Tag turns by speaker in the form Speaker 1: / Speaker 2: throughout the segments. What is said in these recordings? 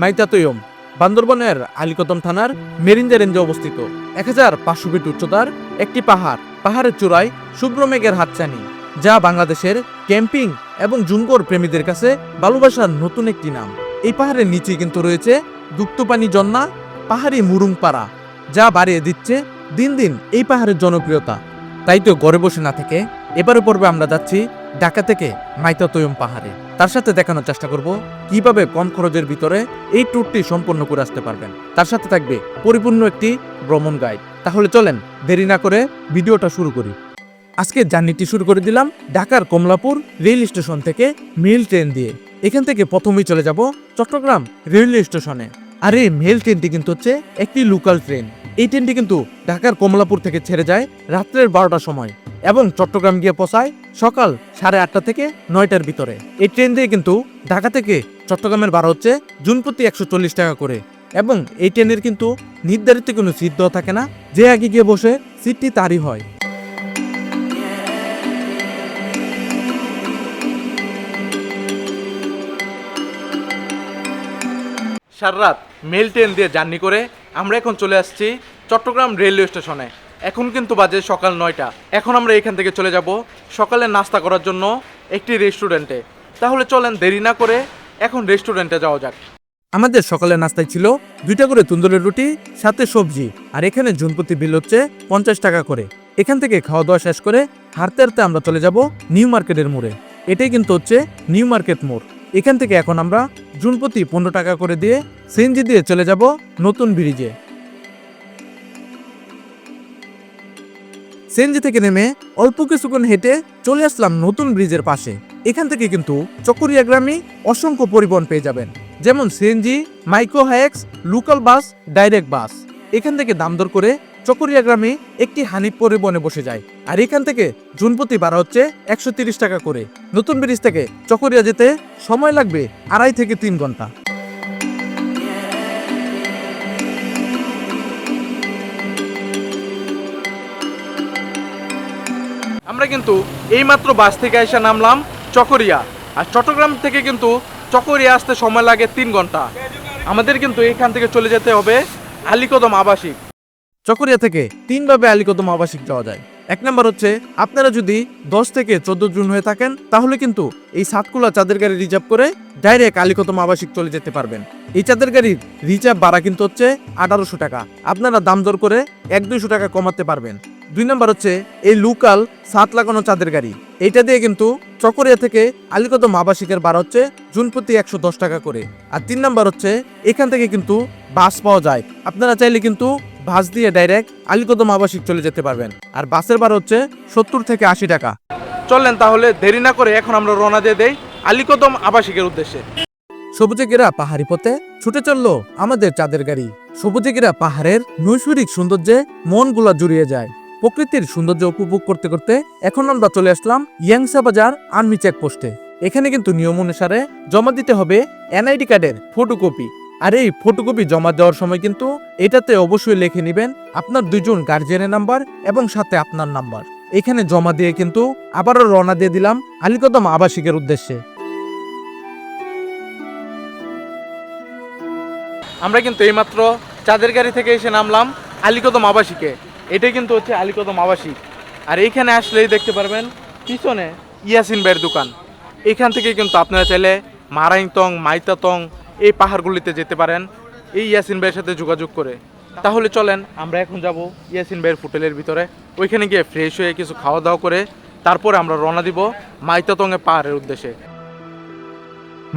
Speaker 1: মাইতাতয়ম, বান্দরবনের আলিকদম থানার মেরিন্দা রেঞ্জে অবস্থিত। এক হাজার পাঁচশো ফিট উচ্চতার একটি পাহাড়। পাহাড়ের চূড়ায় শুভ্র মেঘের হাতছানি, যা বাংলাদেশের ক্যাম্পিং এবং জুমগোর প্রেমীদের কাছে ভালোবাসার নতুন একটি নাম। এই পাহাড়ের নিচে কিন্তু রয়েছে দুক্তপানি জন্না পাহাড়ি মুরুংপাড়া, যা বাড়িয়ে দিচ্ছে দিন দিন এই পাহাড়ের জনপ্রিয়তা। তাই তো ঘরে বসে না থেকে এবারে পর্বে আমরা যাচ্ছি ঢাকা থেকে মাইতাতয়ম পাহাড়ে। তার সাথে দেখানোর চেষ্টা করব কীভাবে কম খরচের ভিতরে এই ট্যুরটি সম্পন্ন করে আসতে পারবেন। তার সাথে থাকবে পরিপূর্ণ একটি ভ্রমণ গাইড তাহলে চলেন দেরি না করে ভিডিওটা শুরু করি। আজকে জার্নিটি শুরু করে দিলাম ঢাকার কমলাপুর রেল স্টেশন থেকে মেল ট্রেন দিয়ে। এখান থেকে প্রথমেই চলে যাব চট্টগ্রাম রেলওয়ে স্টেশনে। আর এই মেল ট্রেনটি কিন্তু হচ্ছে একটি লোকাল ট্রেন এই ট্রেনটি কিন্তু ঢাকার কমলাপুর থেকে ছেড়ে যায় রাত্রের বারোটার সময় এবং চট্টগ্রাম গিয়ে পৌঁছায় সকাল সাড়ে আটটা থেকে নয়টার ভিতরে। এই ট্রেন দিয়ে কিন্তু ঢাকা থেকে চট্টগ্রামের ভাড়া হচ্ছে জুন প্রতি একশো চল্লিশ টাকা করে এবং এই ট্রেনের কিন্তু নির্ধারিত কোনো সিট দেওয়া থাকে না। যে আগে গিয়ে বসে সিটটি তারই হয়। সারা রাত মেল ট্রেন দিয়ে জার্নি করে আমরা এখন চলে আসছি চট্টগ্রাম রেলওয়ে স্টেশনে। এখন কিন্তু বাজে সকাল নয়টা। এখন আমরা এখান থেকে চলে যাব সকালে নাস্তা করার জন্য একটি রেস্টুরেন্টে। তাহলে চলেন দেরি না করে এখন রেস্টুরেন্টে যাওয়া যাক। আমাদের সকালের নাস্তায় ছিল দুইটা করে তুন্দুরের রুটি, সাথে সবজি। আর এখানে জুনপতি বিল হচ্ছে পঞ্চাশ টাকা করে। এখান থেকে খাওয়া দাওয়া শেষ করে হাঁটতে হাঁটতে আমরা চলে যাব নিউ মার্কেটের মোড়ে। এটাই কিন্তু হচ্ছে নিউ মার্কেট মোড়। এখান থেকে এখন আমরা জুন প্রতি পনেরো টাকা করে দিয়ে সিএনজি দিয়ে চলে যাব নতুন ব্রিজে। সিএনজি থেকে নেমে অল্প কিছুক্ষণ হেঁটে চলে আসলাম নতুন ব্রিজের পাশে। এখান থেকে কিন্তু চকরিয়া গ্রামে অসংখ্য পরিবহন পেয়ে যাবেন, যেমন সিএনজি মাইক্রো হাইক্স লোকাল বাস, ডাইরেক্ট বাস। এখান থেকে দাম দর করে চকরিয়া গ্রামে একটি হানিফ পরিবহনে বসে যায়। আর এখান থেকে জুন প্রতি ভাড়া হচ্ছে একশো টাকা করে। নতুন ব্রিজ থেকে চকরিয়া যেতে সময় লাগবে আড়াই থেকে তিন ঘণ্টা। আমরা কিন্তু এইমাত্র বাস থেকে এসে নামলাম চকরিয়া। আর চট্টগ্রাম থেকে কিন্তু চকরিয়া আসতে সময় লাগে তিন ঘণ্টা। আমাদের কিন্তু এখান থেকে চলে যেতে হবে আলিকদম আবাসিক। চকরিয়া থেকে তিনভাবে আলিকদম আবাসিক যাওয়া যায়। এক নম্বর হচ্ছে, আপনারা যদি দশ থেকে চোদ্দ জুন হয়ে থাকেন, তাহলে কিন্তু এই সাতকুলা চাঁদের গাড়ি রিজার্ভ করে ডাইরেক্ট আলিকদম আবাসিক চলে যেতে পারবেন। এই চাঁদের গাড়ির রিজার্ভ ভাড়া কিন্তু হচ্ছে আঠারোশো টাকা। আপনারা দাম দর করে এক দুইশো টাকা কমাতে পারবেন। দুই নম্বর হচ্ছে, এই লোকাল সাত লাগানো চাঁদের গাড়ি, এইটা দিয়ে কিন্তু চকরিয়া থেকে আলিকদম আবাসিকের ভাড়া হচ্ছে জুন প্রতি একশো দশ টাকা করে। আর তিন নম্বর হচ্ছে, এখান থেকে কিন্তু বাস পাওয়া যায়। আপনারা চাইলে কিন্তু বাস দিয়ে ডাইরেক্ট আলিকদম আবাসিক চলে যেতে পারবেন। আর বাসের ভাড়া হচ্ছে সত্তর থেকে আশি টাকা। চললেন তাহলে দেরি না করে এখন আমরা রওনা দিয়ে দেই আলিকদম আবাসিকের উদ্দেশ্যে। সবুজে ঘেরা পাহাড়ি পথে ছুটে চলল আমাদের চাঁদের গাড়ি। সবুজে ঘেরা পাহাড়ের নৈসর্গিক সৌন্দর্যে মনগুলা জুড়িয়ে যায়। প্রকৃতির সৌন্দর্য উপভোগ করতে করতে এখন আমরা চলে আসলাম ইয়াংসা বাজার আর্মি চেকপোস্টে। এখানে কিন্তু নিয়ম অনুসারে জমা দিতে হবে এনআইডি কার্ডের ফটোকপি। আর এই ফটোকপি জমা দেওয়ার সময় কিন্তু এটাতে অবশ্যই লিখে নেবেন আপনার দুজন গার্জিয়ানের নাম্বার এবং সাথে আপনার নাম্বার এখানে জমা দিয়ে কিন্তু আবারও রওনা দিয়ে দিলাম আলিকদম আবাসিকের উদ্দেশ্যে। আমরা কিন্তু এইমাত্র চাঁদের গাড়ি থেকে এসে নামলাম আলিকদম আবাসিকে। এটাই কিন্তু হচ্ছে আলিকদম আবাসিক। আর এইখানে আসলেই দেখতে পারবেন পিছনে ইয়াসিন ভাইয়ের দোকান। এখান থেকে কিন্তু আপনারা চাইলে মারাইংতং মাইতাতং এই পাহাড়গুলিতে যেতে পারেন, এই ইয়াসিন ভাইয়ের সাথে যোগাযোগ করে। তাহলে চলেন, আমরা এখন যাব ইয়াসিন ভাইয়ের হোটেলের ভিতরে। ওইখানে গিয়ে ফ্রেশ হয়ে কিছু খাওয়া দাওয়া করে, তারপরে আমরা রওনা দিব মাইতাতংয়ে পাহাড়ের উদ্দেশ্যে।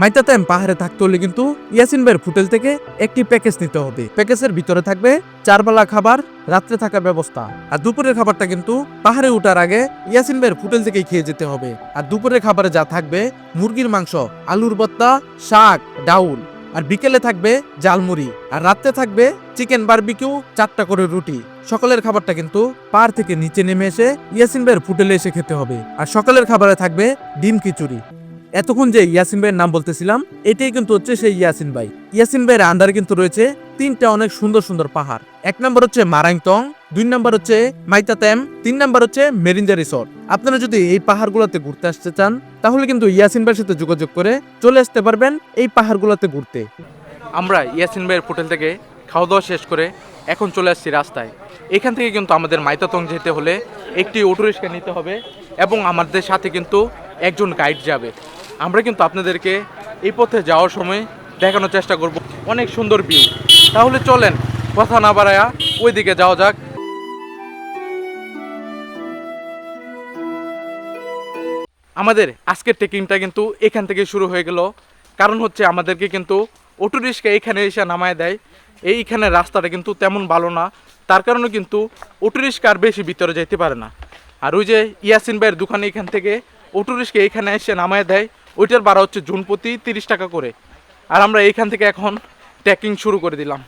Speaker 1: মাইতাতাম পাহাড়ে থাকতে হলে কিন্তু ইয়াসিন ভাইয়ের হোটেল থেকে একটি প্যাকেজ নিতে হবে। প্যাকেজের ভিতরে থাকবে চারবেলা খাবার, রাত্রে থাকার ব্যবস্থা। আর দুপুরের খাবারটা কিন্তু পাহাড়ে ওঠার আগে ইয়াসিন ভাইয়ের হোটেল থেকেই খেয়ে যেতে হবে। আর দুপুরের খাবারে যা থাকবে, মুরগির মাংস, আলুর ভর্তা, শাক, ডাউল। আর বিকেলে থাকবে জালমুড়ি আর রাত্রে থাকবে চিকেন বারবিকিউ, চারটা করে রুটি। সকালের খাবারটা কিন্তু পার থেকে নিচে নেমে এসে ইয়াসিন ভাইয়ের ফুটেলে এসে খেতে হবে। আর সকালের খাবারে থাকবে ডিম খিচুড়ি। এতক্ষণ যে ইয়াসিন ভাইয়ের নাম বলতেছিলাম, এটাই কিন্তু হচ্ছে সেই ইয়াসিন ভাই। ইয়াসিন ভাইয়ের আন্ডারে কিন্তু রয়েছে তিনটা অনেক সুন্দর সুন্দর পাহাড়। এক নম্বর হচ্ছে মারাংতং
Speaker 2: দুই নাম্বার হচ্ছে মাইতাতেম তিন নাম্বার হচ্ছে মেরিঞ্জা রিসর্ট। আপনারা যদি এই পাহাড়গুলোতে ঘুরতে আসতে চান, তাহলে কিন্তু ইয়াসিন ভাইয়ের সাথে যোগাযোগ করে চলে আসতে পারবেন এই পাহাড়গুলোতে ঘুরতে।
Speaker 1: আমরা ইয়াসিন ভাইয়ের হোটেল থেকে খাওয়া দাওয়া শেষ করে এখন চলে আসছি রাস্তায়। এখান থেকে কিন্তু আমাদের মাইতাতং যেতে হলে একটি অটোরিক্সা নিতে হবে এবং আমাদের সাথে কিন্তু একজন গাইড যাবে। আমরা কিন্তু আপনাদেরকে এই পথে যাওয়ার সময় দেখানোর চেষ্টা করব। অনেক সুন্দর ভিউ। তাহলে চলেন, কথা না বাড়ায়া ওইদিকে যাওয়া যাক। আমাদের আজকের ট্রেকিংটা কিন্তু এখান থেকে শুরু হয়ে গেল। কারণ হচ্ছে আমাদেরকে কিন্তু অটো রিক্সা এখানে এসে নামায় দেয়। এইখানে রাস্তাটা কিন্তু তেমন ভালো না। তার কারণে কিন্তু অটো রিক্সা আর বেশি ভিতরে যেতে পারে না। আর ওই যে ইয়াসিন ভাইয়ের দোকানে এখান থেকে অটো রিক্সা এখানে এসে নামায় দেয়। ওইটার ভাড়া হচ্ছে জুন প্রতি তিরিশ টাকা করে। আর আমরা এইখান থেকে এখন ট্রেকিং শুরু করে দিলাম।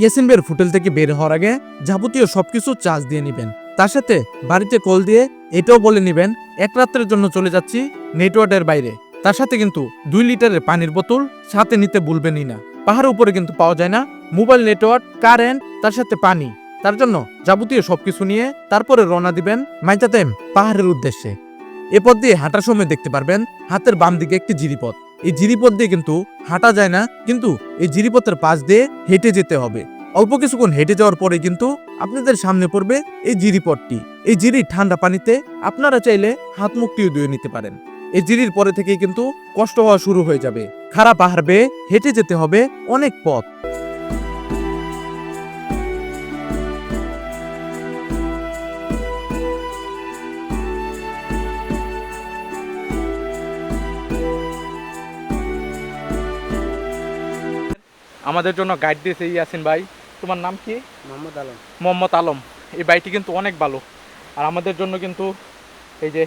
Speaker 2: ইয়াসিন ভাইয়ের হোটেল থেকে বের হওয়ার আগে যাবতীয় সবকিছু চার্জ দিয়ে নেবেন। তার সাথে বাড়িতে কল দিয়ে এটাও বলে নেবেন, এক রাত্রের জন্য চলে যাচ্ছি নেটওয়ার্কের বাইরে। তার সাথে কিন্তু দুই লিটারের পানির বোতল সাথে নিতে ভুলবেনই না। পাহাড়ের উপরে কিন্তু পাওয়া যায় না। মোবাইল নেটওয়ার্ক, কারেন্ট, তার সাথে পানি। তার জন্য যাবতীয় সবকিছু নিয়ে তারপরে রওনা দিবেন মাইতাতেম পাহাড়ের উদ্দেশ্যে। এ পথ দিয়ে হাঁটার সময় দেখতে পারবেন হাতের বাম দিকে একটি জিরিপথ। এই জিরিপথ দিয়ে কিন্তু হাঁটা যায় না, কিন্তু এই জিরিপথের পাশ দিয়ে হেঁটে যেতে হবে। অল্প কিছুক্ষণ হেঁটে যাওয়ার পরে কিন্তু আপনাদের সামনে পড়বে এই জিরিপথটি এই জিরির ঠান্ডা পানিতে আপনারা চাইলে হাত মুক্তিও ধুয়ে নিতে পারেন। এই জিরির পরে থেকেই কিন্তু কষ্ট হওয়া শুরু হয়ে যাবে। খারাপ পাহাড় বেয়ে হেঁটে যেতে হবে অনেক পথ।
Speaker 1: আমাদের জন্য গাইড দিয়েছে ইয়াসিন ভাই। তোমার নাম কি?
Speaker 3: মোহাম্মদ আলম।
Speaker 1: মোহাম্মদ আলম। এই বাইটি কিন্তু অনেক ভালো। আর আমাদের জন্য কিন্তু এই যে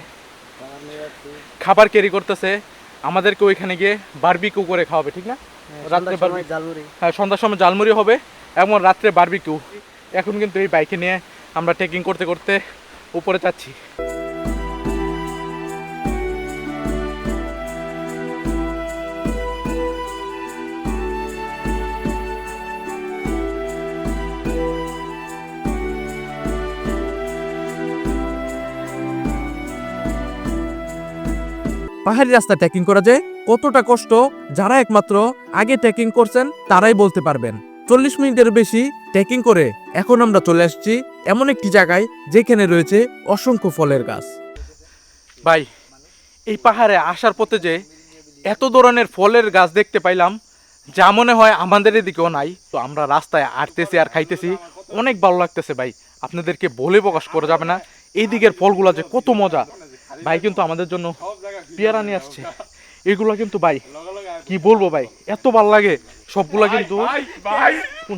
Speaker 1: খাবার ক্যারি করতেছে আমাদেরকে ওইখানে গিয়ে বারবিকিউ করে খাওয়াবে ঠিক না? রাত্রে
Speaker 3: রাত্রে
Speaker 1: হ্যাঁ সন্ধ্যার সময় জালমুড়ি হবে এবং রাত্রে বারবিকিউ এখন কিন্তু এই বাইকে নিয়ে আমরা ট্রেকিং করতে করতে উপরে যাচ্ছি।
Speaker 2: পাহাড়ি রাস্তা ট্রেকিং করা যায় কতটা কষ্ট, যারা একমাত্র আগে ট্রেকিং করছেন তারাই বলতে পারবেন। চল্লিশ মিনিটের বেশি ট্রেকিং করে এখন আমরা চলে আসছি এমন একটি জায়গায় যেখানে রয়েছে অসংখ্য ফলের গাছ।
Speaker 1: ভাই, এই পাহাড়ে আসার পথে যে এত ধরনের ফলের গাছ দেখতে পাইলাম, যা মনে হয় আমাদের এদিকেও নাই। তো আমরা রাস্তায় আটতেছি আর খাইতেছি, অনেক ভালো লাগতেছে ভাই। আপনাদেরকে বলে প্রকাশ করা যাবে না। এই দিকের ফলগুলো যে কত মজা। ভাই কিন্তু আমাদের জন্য পেয়ারা নিয়ে আসছে। এগুলো কিন্তু ভাই কি বলব ভাই এত ভালো লাগে। সবগুলা কিন্তু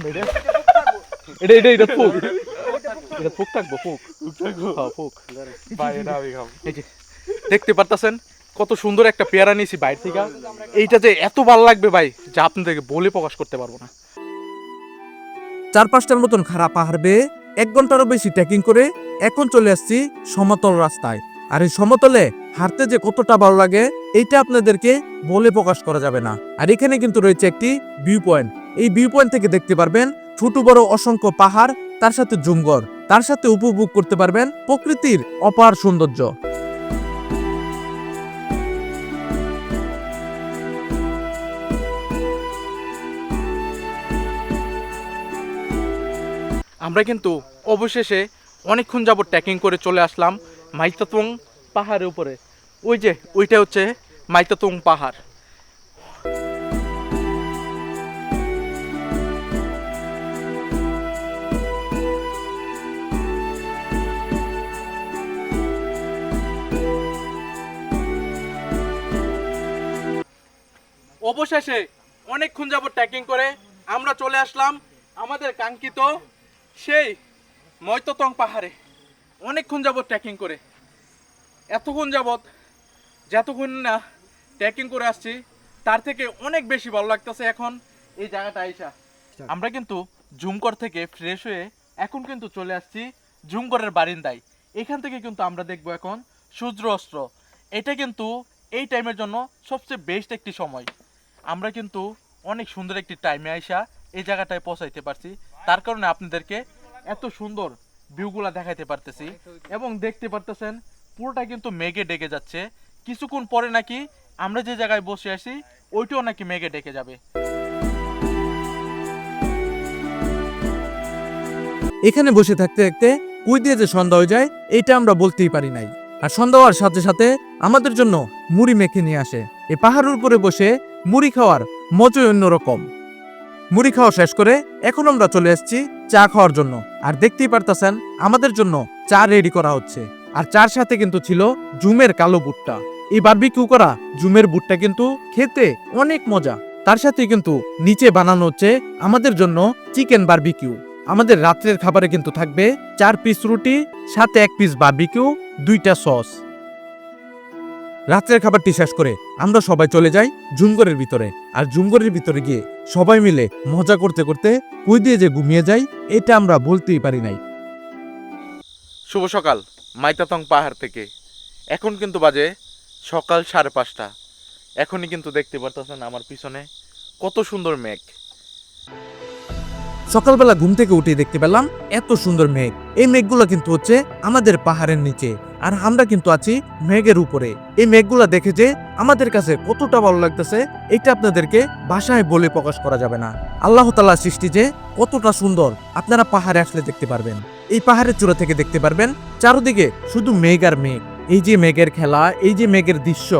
Speaker 1: এটা? এটা এটা এটা ফুক। এটা ফুক থাকব ফুক। ফুক। দেখতে পারতাছেন কত সুন্দর একটা পেয়ারা নিয়েছি বাইরে থেকে। এইটা যে এত ভালো লাগবে ভাই যা আপনাদেরকে বলে প্রকাশ করতে পারব না।
Speaker 2: চার পাঁচটার মতন খারাপ পাহাড় বেয়ে এক ঘন্টারও বেশি ট্রেকিং করে এখন চলে আসছি সমতল রাস্তায়। আর এই সমতলে হাঁটতে যে কতটা ভালো লাগে, এইটা আপনাদেরকে বলে প্রকাশ করা যাবে না। আর এখানে কিন্তু রয়েছে একটি ভিউ পয়েন্ট এই ভিউ পয়েন্ট থেকে দেখতে পারবেন ছোট, বড় অসংখ্য পাহাড়, তার সাথে জুমগর তার সাথে উপভোগ করতে পারবেন প্রকৃতির অপার সৌন্দর্য।
Speaker 1: আমরা কিন্তু অবশেষে অনেকক্ষণ যাবত ট্রেকিং করে চলে আসলাম। মাইতাতং পাহাড়ের উপরে। ওই যে ওইটা হচ্ছে মাইতাতং পাহাড়। অবশেষে অনেকক্ষণ যাবত ট্রেকিং করে আমরা চলে আসলাম আমাদের কাঙ্ক্ষিত সেই মৈততং পাহাড়ে। অনেকক্ষণ যাবত ট্রেকিং করে। এতক্ষণ যাবৎ যতক্ষণ না ট্রেকিং করে আসছি তার থেকে অনেক বেশি ভালো লাগতেছে এখন এই জায়গাটা আইসা। আমরা কিন্তু ঝুমকর থেকে ফ্রেশ হয়ে এখন কিন্তু চলে আসছি ঝুমকরের বারিন্দায়। এখান থেকে কিন্তু আমরা দেখব এখন সূর্য অস্ত্র। এটা কিন্তু এই টাইমের জন্য সবচেয়ে বেস্ট একটি সময়। আমরা কিন্তু অনেক সুন্দর একটি টাইমে আইসা এই জায়গাটায় পৌঁছাইতে পারছি। তার কারণে আপনাদেরকে এত সুন্দর ভিউগুলা দেখাইতে পারতেছি। এবং দেখতে পারতেছেন পুরোটা কিন্তু মেঘে ডেকে যাচ্ছে। কিছুক্ষণ পরে নাকি আমরা যে জায়গায় বসে আছি, ওইটাও নাকি মেঘে ডেকে যাবে।
Speaker 2: এখানে বসে থাকতে থাকতে কুই দিয়ে যে সন্ধ্যা হয়ে যায় এটা আমরা বলতেই পারি নাই। আর সন্ধ্যা হওয়ার সাথে সাথে আমাদের জন্য মুড়ি মেখে নিয়ে আসে। এই পাহাড়ের উপরে বসে মুড়ি খাওয়ার মজাই অন্যরকম। মুড়ি খাওয়া শেষ করে এখন আমরা চলে এসেছি চা খাওয়ার জন্য। আর দেখতেই পারতেছেন, আমাদের জন্য চা রেডি করা হচ্ছে। আর চার সাথে কিন্তু ছিল জুমের কালো বুটটা। এই বারবিকিউ করা জুমের বুটটা কিন্তু খেতে অনেক মজা। তার সাথে কিন্তু নিচে বানানো হচ্ছে আমাদের জন্য চিকেন বারবিকিউ আমাদের রাত্রের খাবারে কিন্তু থাকবে চার পিস রুটি, সাথে এক পিস বারবিকিউ দুইটা সস রাত্রের খাবারটি শেষ করে আমরা সবাই চলে যাই জুমগরের ভিতরে। আর জুমগরের ভিতরে গিয়ে সবাই মিলে মজা করতে করতে কুই দিয়ে যে ঘুমিয়ে যাই, এটা আমরা বলতেই পারি নাই।
Speaker 1: শুভ সকাল। মাইতাতং পাহাড় থেকে। এখন কিন্তু বাজে সকাল সাড়ে পাঁচটা। এখনই কিন্তু দেখতে পারতেছেন আমার পিছনে কত সুন্দর মেঘ।
Speaker 2: সকালবেলা ঘুম থেকে উঠে দেখতে পেলাম এত সুন্দর মেঘ। এই মেঘগুলো কিন্তু হচ্ছে আমাদের পাহাড়ের নিচে। আর আমরা কিন্তু আছি মেঘের উপরে। এই মেঘগুলো দেখে যে আমাদের কাছে কতটা ভালো লাগতেছে, এটা আপনাদেরকে ভাষায় বলে প্রকাশ করা যাবে না। আল্লাহ তাল্লাহ সৃষ্টি যে কতটা সুন্দর, আপনারা পাহাড়ে আসলে দেখতে পারবেন। এই পাহাড়ের চূড়া থেকে দেখতে পারবেন চারদিকে শুধু মেঘ আর মেঘ। এই যে মেঘের খেলা, এই যে মেঘের দৃশ্য,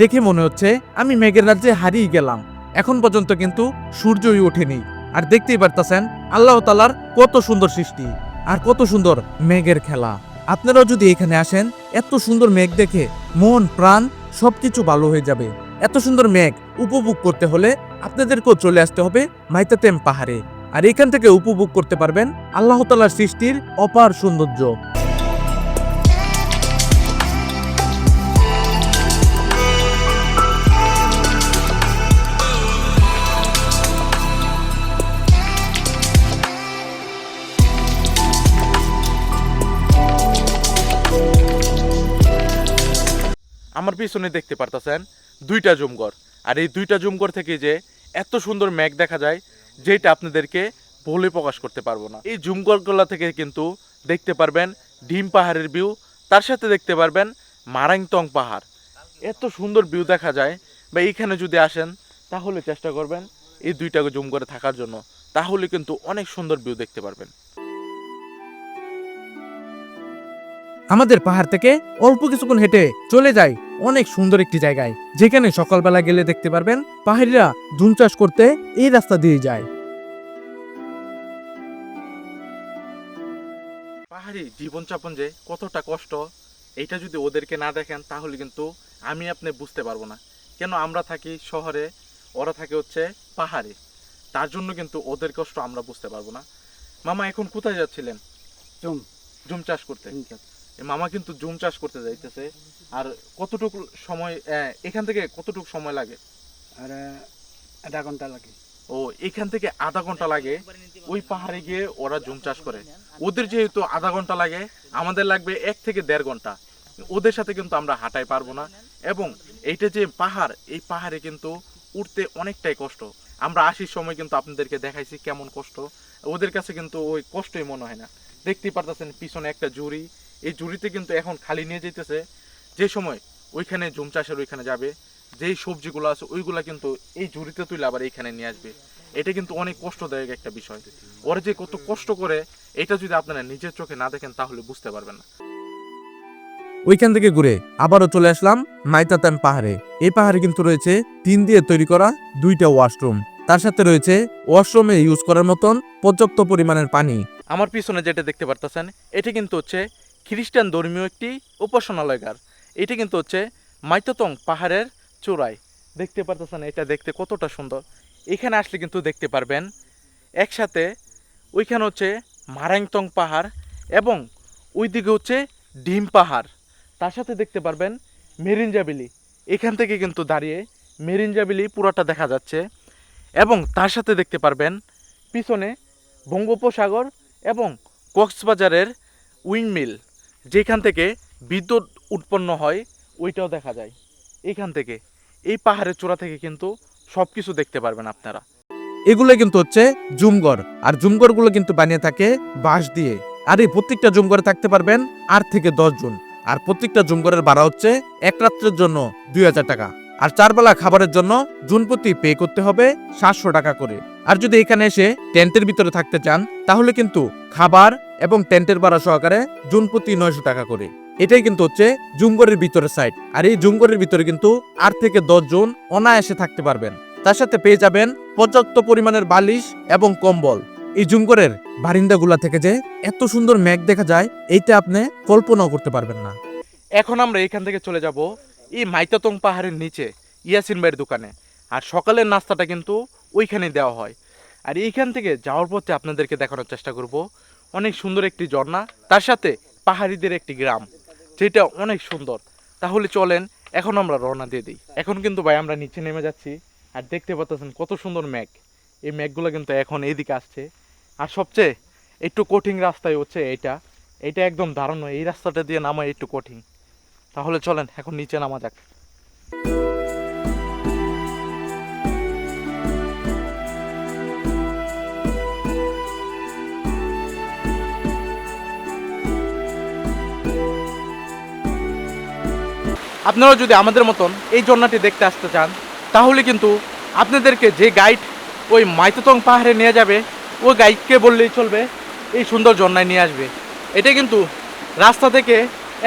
Speaker 2: দেখে মনে হচ্ছে আমি মেঘের রাজ্যে হারিয়ে গেলাম। এখন পর্যন্ত কিন্তু সূর্যই ওঠেনি। আর দেখতেই পারতেছেন আল্লাহ তালার কত সুন্দর সৃষ্টি আর কত সুন্দর মেঘের খেলা। আপনারাও যদি এখানে আসেন, এত সুন্দর মেঘ দেখে মন, প্রাণ সবকিছু ভালো হয়ে যাবে। এত সুন্দর মেঘ উপভোগ করতে হলে আপনাদেরকেও চলে আসতে হবে মাইতাতেম পাহাড়ে। আর এখান থেকে উপভোগ করতে পারবেন আল্লাহ তালার সৃষ্টির অপার সৌন্দর্য।
Speaker 1: আমার পিছনে দেখতে পারতেছেন দুইটা জুমঘর। আর এই দুইটা জুমঘর থেকে যে এত সুন্দর মেঘ দেখা যায় যেটা আপনাদেরকে বলে প্রকাশ করতে পারব না। এই জুমঘরগুলা থেকে কিন্তু দেখতে পারবেন ডিম পাহাড়ের ভিউ তার সাথে দেখতে পারবেন মারাংতং পাহাড়। এত সুন্দর ভিউ দেখা যায়। বা এইখানে যদি আসেন, তাহলে চেষ্টা করবেন এই দুইটাকে জুম জুমঘরে থাকার জন্য। তাহলে কিন্তু অনেক সুন্দর ভিউ দেখতে পারবেন।
Speaker 2: আমাদের পাহাড় থেকে অল্প কিছুক্ষণ হেঁটে চলে যায় অনেক সুন্দর একটি জায়গায় যেখানে সকালবেলা গেলে দেখতে পারবেন পাহাড়িরা ঝুম চাষ করতে এই রাস্তা দিয়ে যায়।
Speaker 1: পাহাড়ি জীবনযাপন যে কতটা কষ্ট এইটা যদি ওদেরকে না দেখেন তাহলে কিন্তু আমি আপনি বুঝতে পারব না। কেন আমরা থাকি শহরে ওরা থাকে হচ্ছে পাহাড়ে। তার জন্য কিন্তু ওদের কষ্ট আমরা বুঝতে পারব না। মামা এখন কোথায় যাচ্ছিলেন?
Speaker 3: জুম।
Speaker 1: জুম চাষ করতে। মামা কিন্তু জুম চাষ করতে যাইতেছে। আর কতটুকু সময় এখান থেকে কতটুকু সময় লাগে?
Speaker 3: আর আধা ঘণ্টা লাগে।
Speaker 1: ও এখান থেকে আধা ঘণ্টা লাগে। ওই পাহাড়ে গিয়ে ওরা জুম চাষ করে। ওদের যেহেতু আধা ঘণ্টা লাগে আমাদের লাগবে এক থেকে দেড় ঘণ্টা। ওদের সাথে কিন্তু আমরা হাঁটাই পারব না। এবং এইটা যে পাহাড় এই পাহাড়ে কিন্তু উঠতে অনেকটাই কষ্ট। আমরা আসার সময় কিন্তু আপনাদেরকে দেখাইছি কেমন কষ্ট। ওদের কাছে কিন্তু ওই কষ্টই মনে হয় না। দেখতেই পারতেছেন পিছনে একটা জুড়ি এই জুড়িতে কিন্তু এখন খালি নিয়ে যেতেছে যে সময় ওইখানে জুম চাষের ওইখানে যাবে যেই সবজিগুলো আছে ওইগুলা কিন্তু এই ঝুড়িতে তুলে আবার এইখানে নিয়ে আসবে। এটা কিন্তু অনেক কষ্টদায়ক একটা বিষয়। ওরা যে কত কষ্ট করে এটা যদি আপনারা নিজের চোখে না দেখেন তাহলে বুঝতে পারবেন না।
Speaker 2: ওইখান থেকে ঘুরে আবারও চলে আসলাম মাইতাতাম পাহাড়ে। এই পাহাড়ে কিন্তু রয়েছে তিন দিয়ে তৈরি করা দুইটা ওয়াশরুম। তার সাথে রয়েছে ওয়াশরুমে ইউজ করার মতন পর্যাপ্ত পরিমাণের পানি।
Speaker 1: আমার পিছনে যেটা দেখতে পারতেছেন এটা কিন্তু হচ্ছে খ্রিস্টান ধর্মীয় একটি উপাসনালয়গার। এটা কিন্তু হচ্ছে মাইততং পাহাড়ের চূড়ায়। দেখতে পারতেছেন, এটা দেখতে কতটা সুন্দর। এখানে আসলে কিন্তু দেখতে পারবেন, একসাথে ওইখানে হচ্ছে মারাংতং পাহাড় এবং ওইদিকে হচ্ছে ডিম পাহাড়। তার সাথে দেখতে পারবেন মেরিনজাবিলি এখান থেকে কিন্তু দাঁড়িয়ে মেরিনজাবিলি পুরোটা দেখা যাচ্ছে এবং তার সাথে দেখতে পারবেন পিছনে বঙ্গোপসাগর এবং কক্সবাজারের উইন্ডমিল। যেখান থেকে বিদ্যুৎ উৎপন্ন হয়, ওইটাও দেখা যায়। এখান থেকে, এই পাহাড়ের চূড়া থেকে কিন্তু সব কিছু দেখতে পারবেন আপনারা। এগুলো কিন্তু হচ্ছে জুমঘর, আর জুমঘরগুলো কিন্তু বানিয়ে থাকে বাঁশ দিয়ে। আর এই প্রত্যেকটা জুমঘরে থাকতে পারবেন আট থেকে দশ জন। আর প্রত্যেকটা জুমঘরের ভাড়া হচ্ছে এক রাত্রের জন্য দুই হাজার টাকা। আর চারবেলা খাবারের জন্য জুনপ্রতি পে করতে হবে সাতশো টাকা করে। আর যদি এখানে এসে টেন্টের ভিতরে থাকতে চান, তাহলে কিন্তু খাবার এবং টেন্টের ভাড়া সহকারে জুনপ্রতি নয়শো টাকা করে। এটাই কিন্তু হচ্ছে জুমগরের ভিতরে সাইড আর এই জুমগরের ভিতরে কিন্তু আট থেকে দশ জন অনায়াসে থাকতে পারবেন। তার সাথে পেয়ে যাবেন পর্যাপ্ত পরিমাণের বালিশ এবং কম্বল। এই জুমগরের বারিন্দাগুলা থেকে যে এত সুন্দর মেঘ দেখা যায়, এইটা আপনি কল্পনাও করতে পারবেন না।
Speaker 4: এখন আমরা এখান থেকে চলে যাব এই মাইতাতং পাহাড়ের নিচে ইয়াসিন ভাইয়ের দোকানে। আর সকালের নাস্তাটা কিন্তু ওইখানে দেওয়া হয়। আর এইখান থেকে যাওয়ার পথে আপনাদেরকে দেখানোর চেষ্টা করব। অনেক সুন্দর একটি ঝর্ণা, তার সাথে পাহাড়িদের একটি গ্রাম, যেটা অনেক সুন্দর। তাহলে চলেন, এখন আমরা রওনা দিয়ে দিই। এখন কিন্তু ভাই আমরা নিচে নেমে যাচ্ছি, আর দেখতে পাচ্ছেন কত সুন্দর ম্যাগ এই ম্যাগগুলো কিন্তু এখন এইদিকে আসছে। আর সবচেয়ে একটু কঠিন রাস্তায় হচ্ছে এইটা এটা একদম দারুণ, এই রাস্তাটা দিয়ে নামা একটু কঠিন। তাহলে চলেন, এখন নিচে নামা যাক। আপনারা যদি আমাদের মতন এই ঝর্ণাটি দেখতে আসতে চান, তাহলে কিন্তু আপনাদেরকে যে গাইড ওই মাইততং পাহাড়ে নিয়ে যাবে ওই গাইডকে বললেই চলবে, এই সুন্দর ঝর্ণায় নিয়ে আসবে। এটা কিন্তু রাস্তা থেকে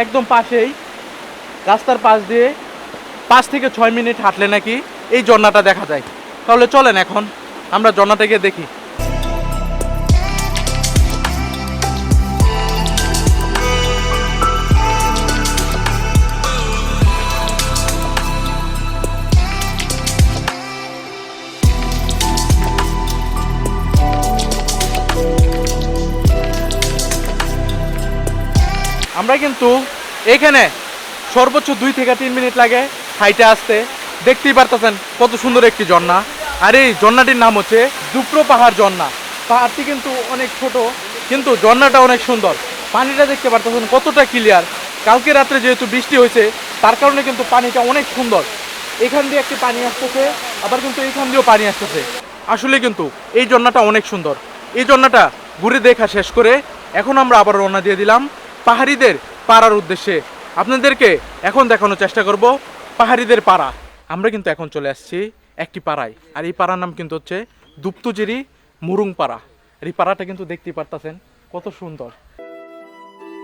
Speaker 4: একদম পাশেই রাস্তার পাশ দিয়ে পাঁচ থেকে ছয় মিনিট হাঁটলে নাকি এই ঝর্ণাটা দেখা যায়। তাহলে চলেন এখন, আমরা ঝর্ণাটাকে দেখি। আমরা কিন্তু এখানে সর্বোচ্চ দুই থেকে তিন মিনিট লাগে হাইটে আসতে। দেখতেই পারতেছেন কত সুন্দর একটি ঝর্ণা। আর এই ঝর্ণাটির নাম হচ্ছে দুপ্রো পাহাড় ঝর্ণা। পাহাড়টি কিন্তু অনেক ছোট, কিন্তু ঝর্ণাটা অনেক সুন্দর। পানিটা দেখতে পারতেছেন কতটা ক্লিয়ার কালকে রাত্রে যেহেতু বৃষ্টি হয়েছে, তার কারণে কিন্তু পানিটা অনেক সুন্দর। এখান দিয়ে একটি পানি আসতেছে, আবার কিন্তু এইখান দিয়েও পানি আসতেছে। আসলে কিন্তু এই ঝর্ণাটা অনেক সুন্দর। এই ঝর্ণাটা ঘুরে দেখা শেষ করে এখন আমরা আবার রওনা দিয়ে দিলাম পাহাড়িদের পাড়ার উদ্দেশ্যে। আপনাদেরকে এখন দেখানোর চেষ্টা করব পাহাড়িদের পাড়া। আমরা কিন্তু এখন চলে আসছি একটি পাড়ায়। আর এই পাড়ার নাম কিন্তু হচ্ছে দুপ্তজিরি মুরুং পাড়া। আর এই পাড়াটা কিন্তু দেখতেই পারতেছেন কত সুন্দর।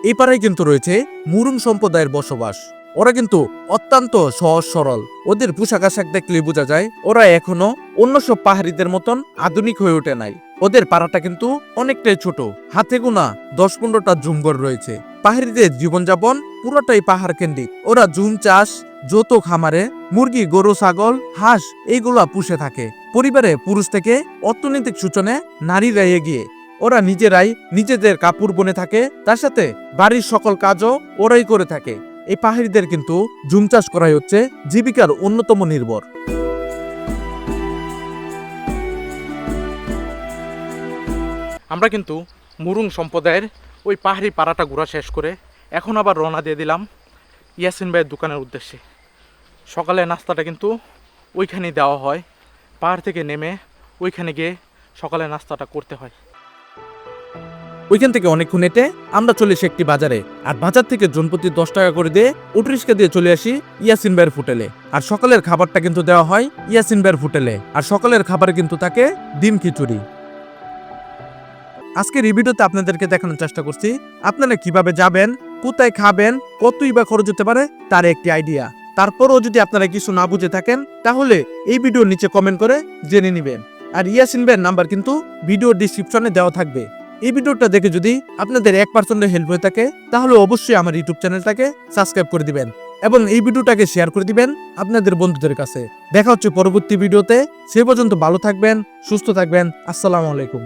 Speaker 1: এই পাড়ায় কিন্তু রয়েছে মুরুং সম্প্রদায়ের বসবাস। ওরা কিন্তু অত্যন্ত সহজ সরল। ওদের পোশাক আশাক দেখলে বোঝা যায়, ওরা এখনও অন্য সব পাহাড়িদের মতন আধুনিক হয়ে ওঠে নাই। ওদের পাড়াটা কিন্তু অনেকটাই ছোট। হাতে গোনা দশ পনেরোটা জুমঘর রয়েছে। পাহাড়িদের জীবনযাপন পুরোটাই পাহাড় কেন্দ্রিক। ওরা জুম চাষ যৌথ খামারে, মুরগি, গরু, ছাগল, হাঁস এইগুলা পুষে থাকে। পরিবারে পুরুষ থেকে অর্থনৈতিক সূচনে নারীরা এগিয়ে। ওরা নিজেরাই নিজেদের কাপড় বনে থাকে, তার সাথে বাড়ির সকল কাজও ওরাই করে থাকে। এই পাহাড়িদের কিন্তু জুম চাষ করাই হচ্ছে জীবিকার অন্যতম নির্ভর।
Speaker 4: আমরা কিন্তু মুরুং সম্প্রদায়ের ওই পাহাড়ি পাড়াটা ঘোরা শেষ করে এখন আবার রওনা দিয়ে দিলাম ইয়াসিন ভাইয়ের দোকানের উদ্দেশ্যে। সকালে নাস্তাটা কিন্তু ওইখানেই দেওয়া হয়। পাহাড় থেকে নেমে ওইখানে গিয়ে সকালে নাস্তাটা করতে হয়।
Speaker 1: ওইখান থেকে অনেকক্ষণ হেঁটে আমরা চলে এসি একটি বাজারে। আর বাজার থেকে জনপ্রতি দশ টাকা করে দিয়ে উটরিস্কা দিয়ে চলে আসি ইয়াসিন ভাইয়ের হোটেলে। আর সকালের খাবারটা কিন্তু দেওয়া হয় ইয়াসিন ভাইয়ের হোটেলে। আর সকালের খাবারে কিন্তু থাকে ডিম খিচুড়ি। আজকের এই ভিডিওতে আপনাদেরকে দেখানোর চেষ্টা করছি, আপনারা কীভাবে যাবেন, কোথায় খাবেন, কতই বা খরচ হতে পারে, তার একটি আইডিয়া। তারপরও যদি আপনারা কিছু না বুঝে থাকেন, তাহলে এই ভিডিওর নিচে কমেন্ট করে জেনে নেবেন। আর ইয়াসিন ভাইয়ের নাম্বার কিন্তু ভিডিওর ডিসক্রিপশনে দেওয়া থাকবে। এই ভিডিওটা দেখে যদি আপনাদের এক পার্সেন্টের হেল্প হয়ে থাকে, তাহলে অবশ্যই আমার ইউটিউব চ্যানেলটাকে সাবস্ক্রাইব করে দিবেন এবং এই ভিডিওটাকে শেয়ার করে দিবেন আপনাদের বন্ধুদের কাছে। দেখা হচ্ছে পরবর্তী ভিডিওতে। সে পর্যন্ত ভালো থাকবেন, সুস্থ থাকবেন। আসসালামু আলাইকুম।